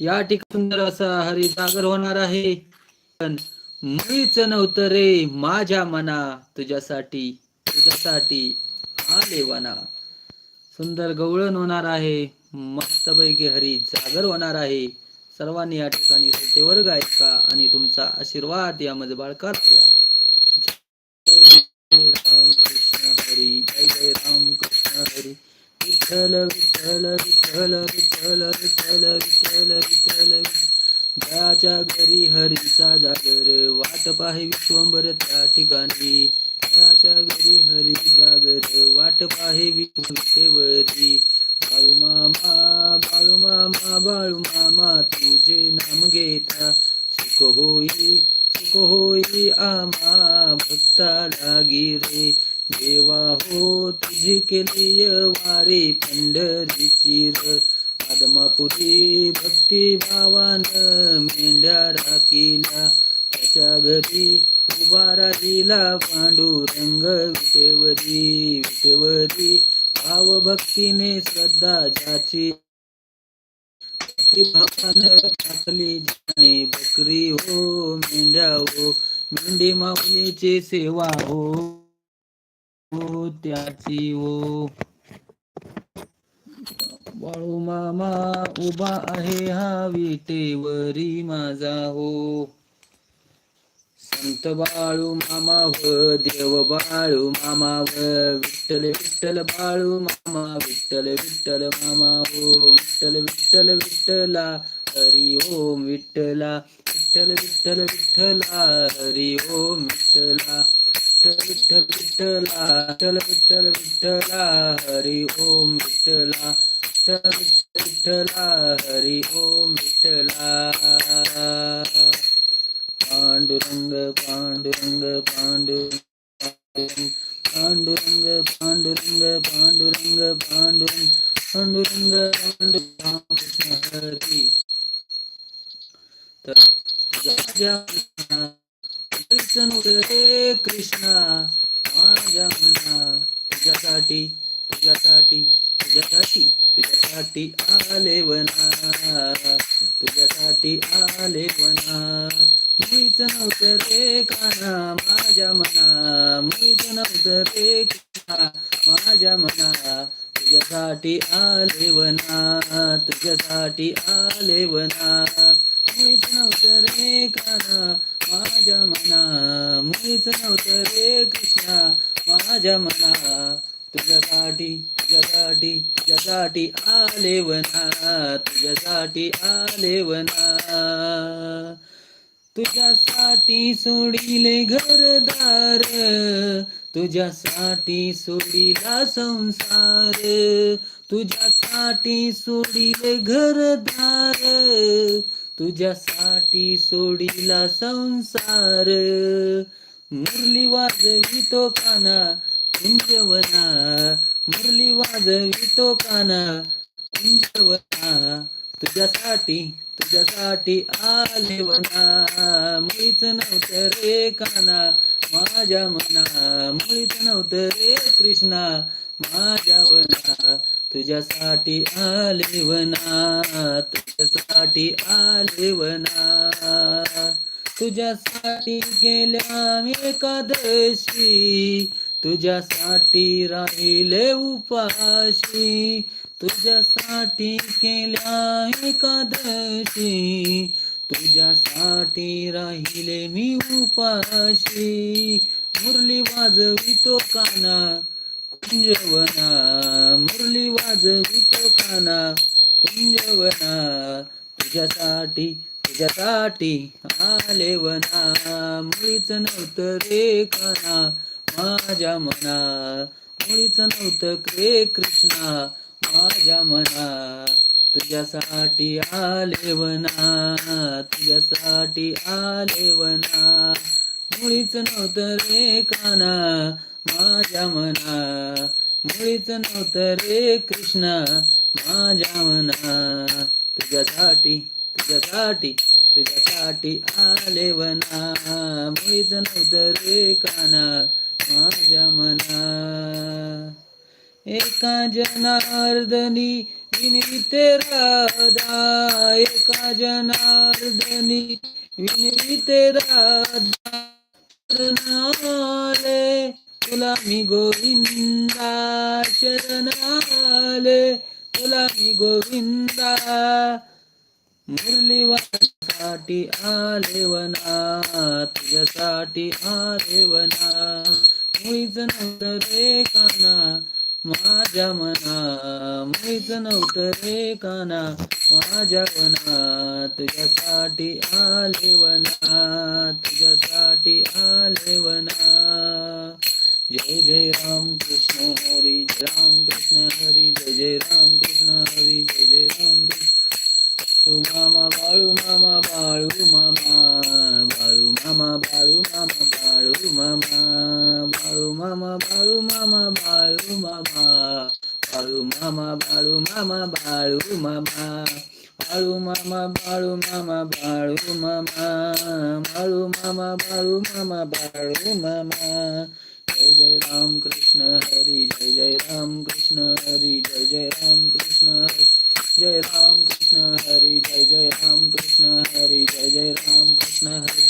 या ठिकाणी सुंदर असा हरी जागर होणार आहे. पण मुळीच नव्हतं रे माझ्या मना तुझ्यासाठी तुझ्यासाठी आले वना सुंदर गवळण होणार आहे. मस्तपैकी हरी जागर होणार आहे. सर्वांनी या ठिकाणी सुट्टेवर गायका आणि तुमचा आशीर्वाद यामध्ये बाळकाला द्या. विठ्ठल विठ्ठल विठ्ठल विठ्ठल विठ्ठल विठ्ठल विठ्ठल घरी हरीचा जागर वाट पाहे विश्वंभर त्या ठिकाणी. जयाच्या घरी हरी जागर वाट पाहे विठेवरी बाळू मामा बाळू मामा बाळू मामा तुझे नाम घेता. सुख होई सुख होई आमा भक्ता लागी रे देवा हो तुझी केली वारे पंढरीची र आदमापुरी भक्ती भावान मेंढ्या राखीला. त्याच्या घरी उभा राहिला पांडुरंग विटेवरी विटेवरी. भाव भक्तीने श्रद्धा ज्याची. भक्ती भावानं टाकली जाणे बकरी हो मेंढ्या हो. मेंढी माऊलीची सेवा हो. त्याची ओ बाळू मामा उभा आहे हा विटेवरी माझा हो. संत बाळू मामा व देव बाळू मामा व विठ्ठल विठ्ठल बाळू मामा विठ्ठल विठ्ठल मामा हो. विठ्ठल विठ्ठल विठ्ठला हरी ओम विठ्ठला. विठ्ठल विठ्ठल विठ्ठला हरी ओम विठ्ठला. विठ्ठल विठ्ठला विठ्ठल विठ्ठल विठ्ठला हरी ओम विठ्ठला विठ्ठल विठ्ठल विठ्ठला हरी ओम विठ्ठला पांडुरंग पांडुरंग पांडुरंग पांडुरंग पांडुरंग पांडुरंग पांडुरंग पांडुरंग पांडुरंग कृष्ण हरी तर तुझ्या रे कृष्णा माझ्या मना तुझ्यासाठी तुझ्यासाठी तुझ्यासाठी तुझ्यासाठी आले वना तुझ्यासाठी आले वना. मुळीच नव्हतं रे काना माझ्या मना मुळीच नव्हतं रे काना माझ्या मना तुझ्यासाठी आले वना तुझ्यासाठी आले वना. मुळीच नव्हतं रे काना माझ्या मना मुळीच नव्हतं रे कृष्णा. माझ्या मना तुझ्यासाठी तुझ्यासाठी तुझ्यासाठी आले वना तुझ्यासाठी आले वना. तुझ्यासाठी सोडिले घरदार तुझ्यासाठी सोडिला संसार तुझ्यासाठी सोडिले घरदार तुझ्यासाठी सोडिला संसार. मुरली वाजवितो काना कुंजवना मुरली वाजवितो काना कुंजवना तुझ्यासाठी तुझ्यासाठी आले वना. मुळीच नव्हतं रे काना माझ्या मना. मुळीच नव्हतं रे कृष्णा माझ्या वना. तुझ्यासाठी आले वना तुझ्यासाठी आले वना तुझ्यासाठी गेल्या मी एकादशी तुझ्यासाठी राहिले उपाशी. तुझ्यासाठी केल्या एकादशी तुझ्यासाठी राहिले मी उपाशी. मुरली वाजवितो काना कुंजवना मुरली वाजवितो काना कुंजवना तुझ्यासाठी तुझ्यासाठी आले वना. मुळीच नव्हतं रे काना माझ्या मना. मुळीच नव्हतं रे कृष्णा माझ्या मना. तुझ्यासाठी आले वना तुझ्यासाठी आले वना. मुळीच नव्हतं रे काना माझ्या मना मुळीच नव्हतं रे कृष्णा. माझ्या मना तुझ्यासाठी तुझ्यासाठी तुझ्यासाठी आले वना. मुळीच नव्हतं रे काना माझ्या मना. एका जनार्दनी विनिते राधा. एका जनार्दनी विनिते राधा. तुला मी गोविंदा शरणाले तुला मी गोविंदा मुरलीवासाठी आले वना तुझ्यासाठी आले वना मुळीच नव्हतं रे काना माझ्या मना मुळीच नव्हतं रे काना माझ्या वना तुझ्यासाठी आले वना तुझ्यासाठी आले वना जय जय राम कृष्ण हरी जय राम कृष्ण हरी जय जय राम कृष्ण हरी जय जय राम कृष्ण मामा बाळू मामा बाळू मामा बाळू मामा बाळू मामा बाळू मामा बाळू मामा बाळू मामा बाळू मामा बाळू मामा बाळू मामा बाळू मामा बाळू मामा बाळू मामा बाळू मामा बाळू मामा बाळू मामा बाळू मामा जय राम कृष्ण हरी जय जय राम कृष्ण हरी जय जय राम कृष्ण हरी जय राम कृष्ण हरी जय जय राम कृष्ण हरी जय जय राम कृष्ण हरी.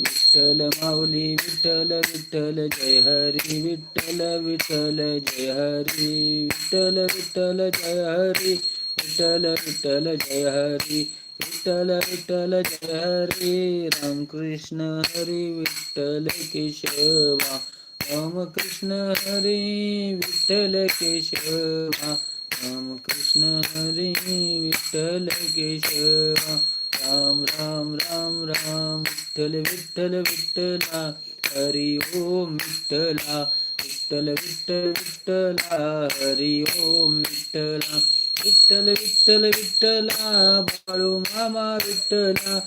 विठ्ठल माऊली विठ्ठल विठ्ठल जय हरी विठ्ठल विठ्ठल जय हरी विठ्ठल विठ्ठल जय हरी विठ्ठल विठ्ठल जय हरी विठ्ठल विठ्ठल जय हरी. राम कृष्ण हरी विठ्ठल केशवा राम कृष्ण हरी विठ्ठल केशवा. राम कृष्ण हरी विठ्ठल केशवा. राम राम राम राम विठ्ठल विठ्ठल विठ्ठला. हरि ओम विठ्ठला विठ्ठल विठ्ठल विठ्ठला. हरि ओम विठ्ठला विठ्ठल विठ्ठल विठ्ठला. बाळू मामा विठ्ठला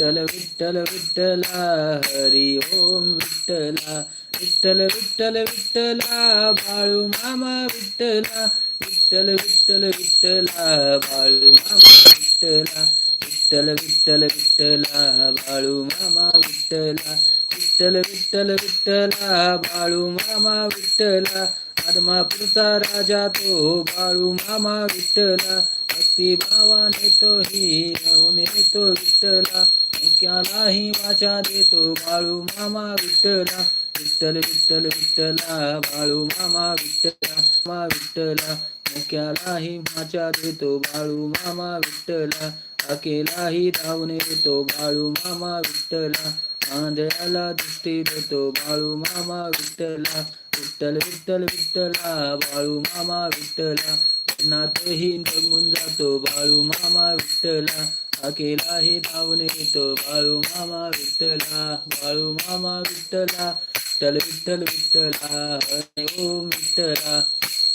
विठ्ठल विठ्ठल विठ्ठला हरी ओम विठ्ठला. विठ्ठल विठ्ठल विठ्ठला बाळू मामा विठ्ठला. विठ्ठल विठ्ठल विठ्ठला बाळू मामा विठ्ठला. विठ्ठल विठ्ठल विठ्ठला बाळू मामा विठ्ठला. विठ्ठल विठ्ठल विठ्ठला बाळू मामा विठ्ठला. आदमापूरचा राजा तो बाळू मामा विठ्ठला. भक्ती भावाने तो ही राहून येतो विठ्ठला. मुक्यालाही वाचा देतो बाळू मामा विठ्ठला. विठ्ठल विठ्ठल विठ्ठला बाळू मामा विठ्ठला मा विठ्ठला. मुक्यालाही वाचा देतो बाळू मामा विठ्ठला. अकेलाही धावून येतो बाळू मामा विठ्ठला. आंधळ्याला दृष्टी देतो बाळू मामा विठ्ठला. विठ्ठल विठ्ठल विठ्ठला बाळू मामा विठ्ठला. नातही जगून जातो बाळू मामा विठ्ठला. अकेला हे धावने येतो बाळू मामा विठ्ठला बाळू मामा विठ्ठला विठ्ठल विठ्ठल विठ्ठला हरे ओम विठ्ठला.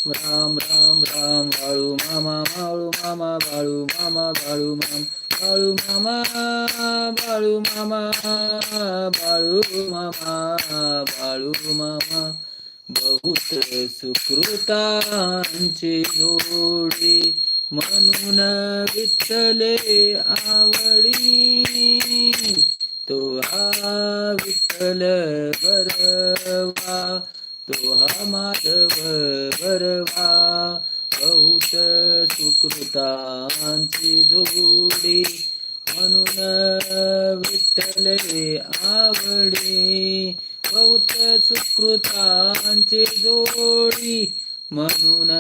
राम राम राम बाळू मामा माळू मामा बाळू मामा बाळू मामा बाळू मामा बाळू मामा बाळू मामा बाळू मामा. बहुत सुकृतांची जोडी म्हणून विठ्ठले आवडी. तो हा विठ्ठल बरवा तो हा माधव बरवा बहुत सुकृतांची जोडी. म्हणून विठ्ठले आवडी. बहुत सुकृतांची जोडी. म्हणून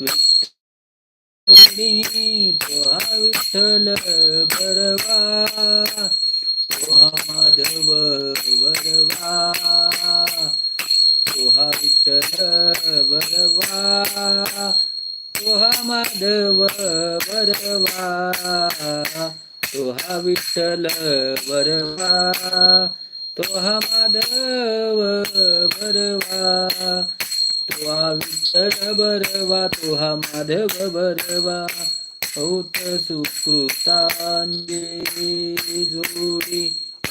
विठ्ठल तोहा विठ्ठल बरवा तोहा माधव वरवा तोहा विठ्ठल बरवा तोहा माधव वरवा तोहा विठ्ठल बरवा तोहा माधव बरवा तो हा विठ्ठल बरवा तो हा माधव बरवा औत सुकृतांजे जोडी.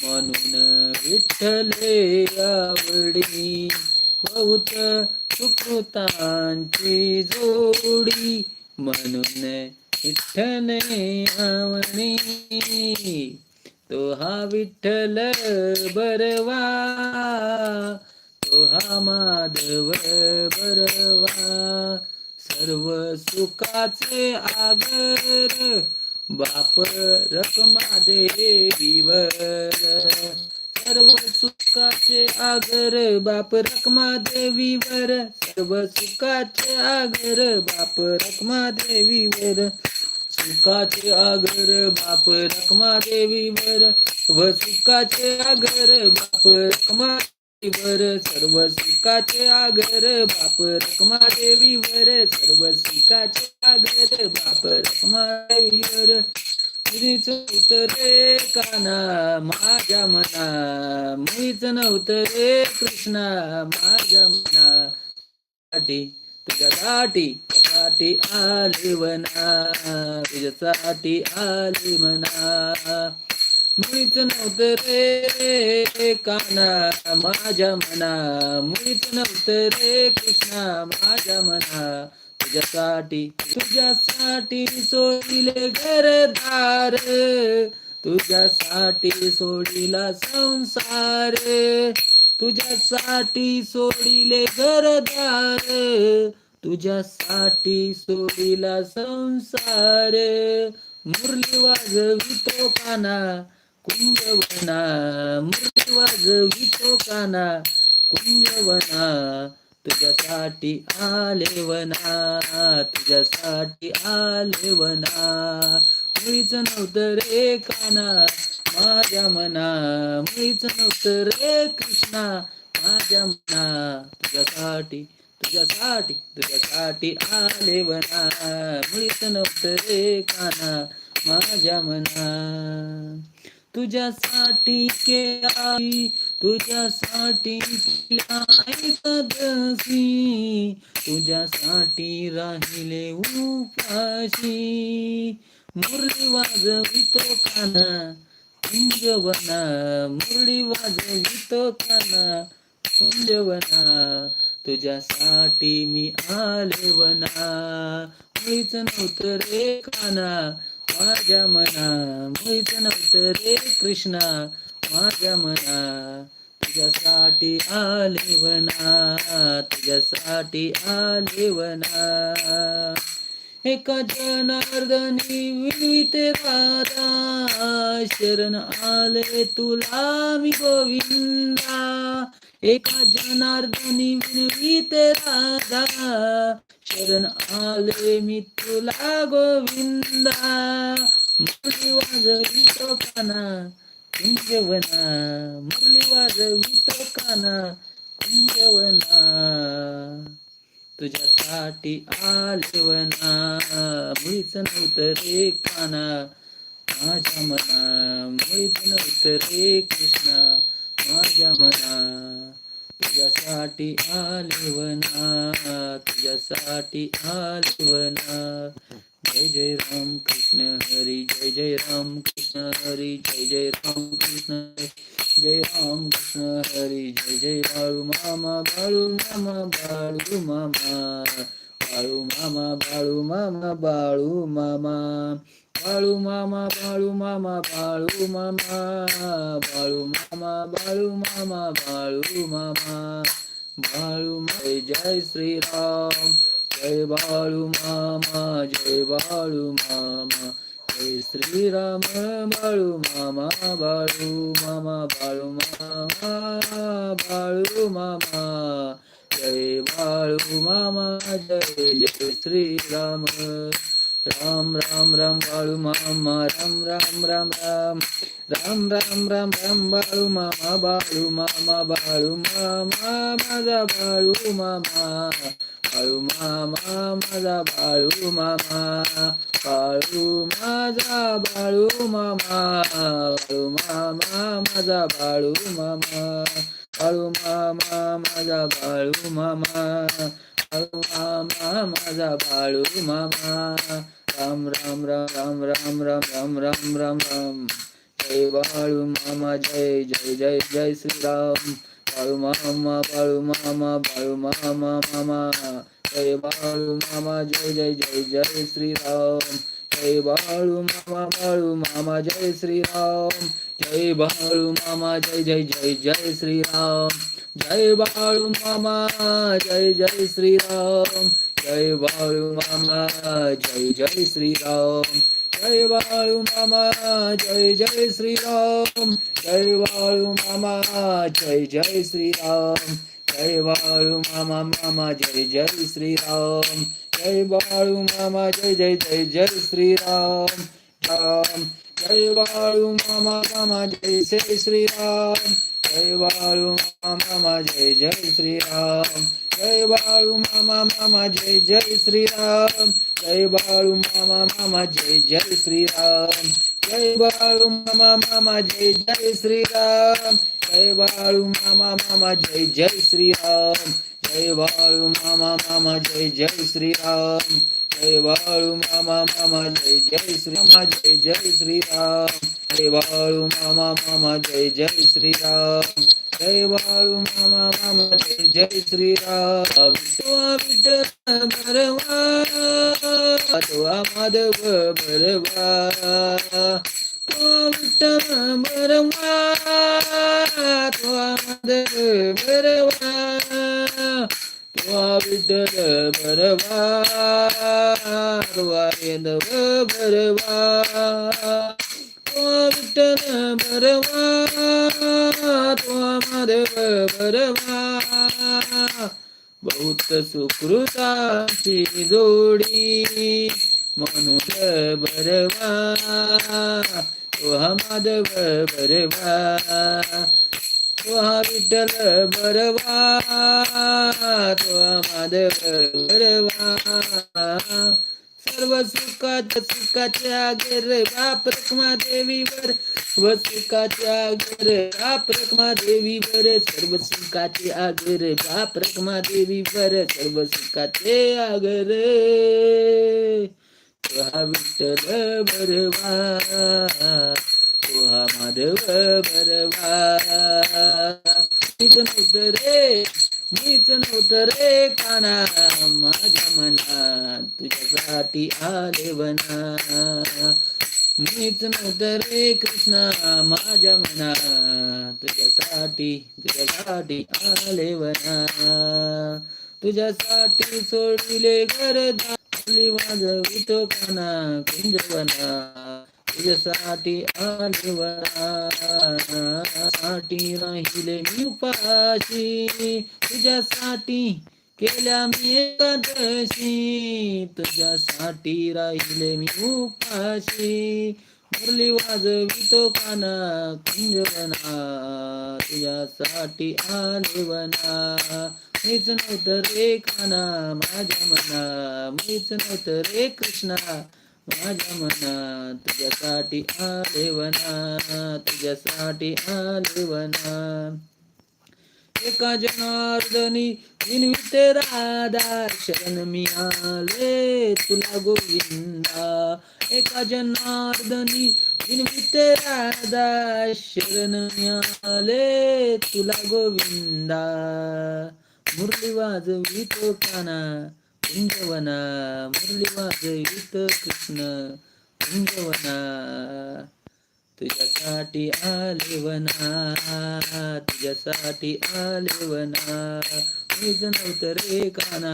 म्हणून विठ्ठले आवडी बहुत सुकृतांची जोडी. म्हणून विठ्ठले आवडी तो हा विठ्ठल बरवा हा माधव बरवा सर्व सुखाचे आगर बाप रकमा देवीवर सर्व सुखाचे आगर बाप रकमा देवीवर सर्व सुखाचे आगर बाप रकमा देवीवर सुखाचे आगर बाप रकमा देवीवर सर्व सुखाचे आगर बाप रकमा देवीवर सर्व सुखाचे आगर बाप रखमा देवीवर सर्व सुखाचे आगर बाप रखमा देवीवर मुळीच उतरे काना माझ्या मना. मुळीच नव्हतं रे कृष्णा माझ्या मना. साठी तुझ्यासाठी साठी आले वना तुझ्यासाठी आले म्हणा मुळीच नव्हतं रे काना माझ्या मना. मुळीच नव्हतं रे कृष्णा माझ्या मना. तुझ्यासाठी तुझ्यासाठी सोडिले घरदार. तुझ्यासाठी सोडिला संसार. तुझ्यासाठी सोडिले घरदार. तुझ्यासाठी सोडिला संसार. मुरली वाजवितो काना कुंजवना मुरली वाजवितो काना कुंजवना तुझ्यासाठी आले वना तुझ्यासाठी आले वना मुळीच नव्हतं रे काना माझ्या मना. मुळीच नव्हतं रे कृष्णा माझ्या मना. तुझ्यासाठी तुझ्यासाठी तुझ्यासाठी आले वना मुळीच नव्हतं रे काना माझ्या मना. तुझ्यासाठी केला तुझ्यासाठी कदसी तुझ्यासाठी राहिले उपाशी. मुरली वाजवितो काना कुंजवना मुरली वाजवितो काना कुंजवना तुझ्यासाठी मी आले वना. मुळीच नव्हतं रे काना. माझ्या मना मुळीच नव्हतं रे कृष्णा. माझ्या मना तुझ्यासाठी आले वना तुझ्यासाठी आले वना. एका जनार्दनी विनविते राधा शरण आले तुला मी गोविंदा. एका जनार्दनी विनविते राधा शरण आले मी तुला गोविंदा. मुरली वाजवितो काना कुंजवना मुरली वाजवितो काना कुंजवना तुझ्यासाठी आलेवना मुळीच नव्हतं रे काना. माझ्या मना मुळीच नव्हतं रे कृष्णा. माझ्या मना तुझ्यासाठी आलेवना तुझ्यासाठी आलेवना. जय जय राम कृष्ण हरी जय जय राम कृष्ण हरी जय जय राम कृष्ण जय राम कृष्ण हरी जय जय बाळू मामा बाळू मामा बाळू मामा बाळू मामा बाळू मामा बाळू मामा बाळू मामा बाळू मामा बाळू मामा बाळू मामा बाळू मामा बाळू मामा बाळू जय जय श्रीराम जय बाळू मामा जय बाळू मामा जय श्रीराम बाळू मामा बाळू मामा बाळू मामा बाळू मामा जय बाळू मामा जय जय श्रीराम. राम राम राम बाळू मामा राम राम राम राम राम राम राम राम बाळू मामा बाळू मामा बाळू मामा माझा बाळू मामा बाळू मामा माझा बाळू मामा बाळू माझा बाळू मामा बाळू मामा माझा बाळू मामा बाळू मामा माझा बाळू मामा बाळू मामा माझा बाळू मामा राम राम राम राम राम राम राम राम राम राम जय बाळू मामा जय जय जय जय श्रीराम बाळू मामा बाळू मामा बाळू मामा मामा जय बाळू मामा जय जय जय जय श्रीराम जय बाळू मामा बाळू मामा जय श्रीराम जय बाळू मामा जय जय जय जय श्रीराम जय बाळू मामा जय जय श्रीराम. जय बाळू मामा जय जय श्रीराम. जय बाळू मामा जय जय श्रीराम. जय बाळू मामा जय जय श्रीराम. जय बाळू मामा मामा जय जय श्रीराम. जय बाळू मामा जय जय जय जय श्रीराम. राम. जय बाळू मामा मामा जय जय श्रीराम. जय बाळू मामा मामा जय जय श्रीराम. जय बाळू मामा मामा जय जय श्रीराम. जय बाळू मामा मामा जय जय श्रीराम. जय बाळू मामा मामा जय जय श्रीराम. जय बाळू मामा मामा जय जय श्रीराम. जय बाळू मामा मामा जय जय श्रीराम. जय बाळू मामा मामा जय जय श्रीराम जय जय श्रीराम. જય વાળુ મામા મામા જય જય શ્રી રામ જય વાળુ મામા મામા જય જય શ્રી રામ વિટવા વિઠ્ઠલ ભરવા અટવા માધવ ભરવા તો વિઠ્ઠલ ભરવા તો માધવ ભરવા તો વિઠ્ઠલ ભરવા ભરવા ભરવા विठ्ठल बरवा तो माधव बरवा बहुत सुकृताची जोडी म्हणून बरवा तो हा माधव बरवा तो हा विठ्ठल बरवा तो हा माधव बरवा सर्व सुखात सुखाच्या गर बाप रखमा देवीवर सर्व सुखाच्या गर बाप रखमा देवीवर सर्व सुखाचे आगर बाप रखमा देवीवर सर्व सुखाचे आगर तुहा विठ्ठल बरवा तुहा माधव बरवा मीच नव्हतं मीच नव्हतं रे काना माझ्या मनात तुझ्यासाठी आले बना मीच नव्हतं रे कृष्णा माझ्या मनात तुझ्यासाठी तुझ्यासाठी आले बना तुझ्यासाठी सोडले गरजा आपली वाजवितो काना कुंजवना तुझ्यासाठी आले साठी राहिले मी उपाशी. तुझ्यासाठी केल्या मी एकादशी. तुझ्यासाठी राहिले मी उपाशी. मुरली वाजवितो काना कुंजवना तुझ्यासाठी आलेवना मीच नव्हतं रे काना माझ्या मना. मीच नव्हतं रे कृष्णा. माझ्या मना तुझ्यासाठी आले वना तुझ्यासाठी आले वना एका जनार्दनी विनविते राधा शरण मी आले तुला गोविंदा. एका जनार्दनी विनविते राधा शरण मी आले तुला गोविंदा. मुरली वाजवितो काना कुंजवना मुरली वाजवित कृष्ण कुंजवना तुझ्यासाठी आले वना तुझ्यासाठी आले वना मुळीच नव्हतं रे काना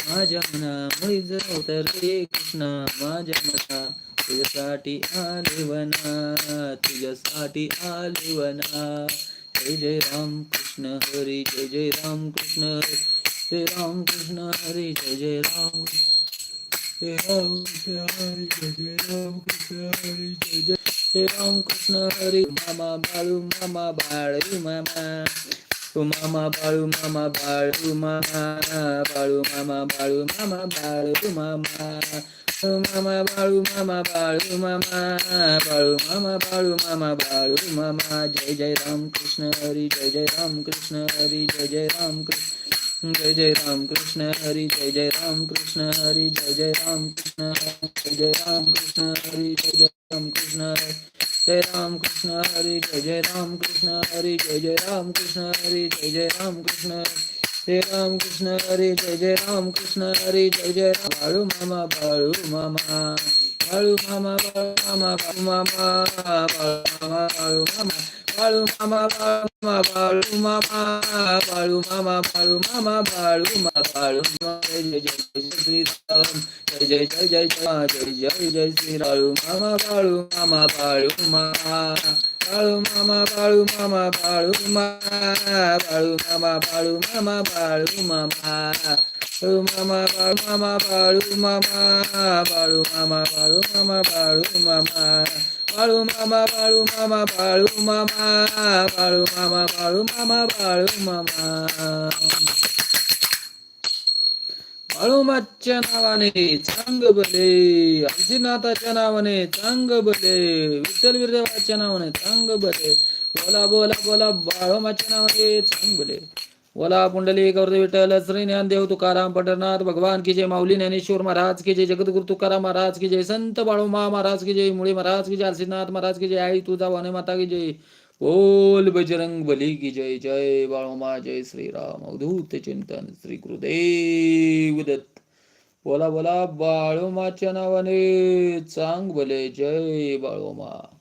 माझ्या मना मुळीच नव्हतं रे कृष्णा माझ्या मना तुझ्यासाठी आले वना तुझ्यासाठी आले वना जय जय राम कृष्ण हरी जय जय राम कृष्ण हरी जय राम कृष्ण हरी जय जय राम जय राम कृष्ण हरी जय जय राम कृष्ण हरी जय जय श्री राम कृष्ण हरी मामा बाळू मामा बाळू मामा मामा बाळू मामा बाळू मामा बाळू मामा बाळू मामा बाळू मामा मामा बाळू मामा बाळू मामा बाळू मामा बाळू मामा बाळू मामा जय जय राम कृष्ण हरी जय जय राम कृष्ण हरी जय जय राम कृष्ण जय जय राम कृष्ण हरी जय जय राम कृष्ण हरी जय जय राम कृष्ण जय जय राम कृष्ण हरी जय जय राम कृष्ण जय राम कृष्ण हरी जय जय राम कृष्ण हरी जय जय राम कृष्ण हरी जय जय राम कृष्ण जय राम कृष्ण हरी जय जय राम कृष्ण हरी जय जय राम बाळू मामा बाळू मामा बाळू मामा बाळू मामा बाळू मामा बाळू मामा बाळू मामा baru mama baru mama baru mama baru mama baru mama baru mama baru mama jai jai jai Sri Ram jai jai jai jai jai jai jai Sri Ram mama baru mama baru mama balu mama balu mama balu mama balu mama balu mama balu mama balu mama balu mama balu mama balu mama balu mama balu mama balu mama balu mama balu mama balu mama balu mama balu mama बाळूमाच्या नावाने चांग बले आजीनाथाच्या नावाने चांग बले विठ्ठल विरदेवाच्या नावाने चांग बले बोला बोला बोला बाळोमाच्या नावाने चांग बले बोला पुंडली गौरव विठ्ठल श्री ज्ञानदेव तुकाराम पंढरनाथ भगवान की जय माऊली ज्ञानेश्वर महाराज की जय जगद्गुरु तुकाराम महाराज की जय संत बाळोमा महाराज की जय मुळे महाराज की जय आरसीनाथ महाराज की जय आई तुझा वाने माता की जय बोल बजरंग बली की जय जय बाळोमा जय श्रीराम. अवधूत चिंतन श्री गुरुदेव दत्त. बोला बोला बाळोमाच्या नावाने चांग भले जय बाळोमा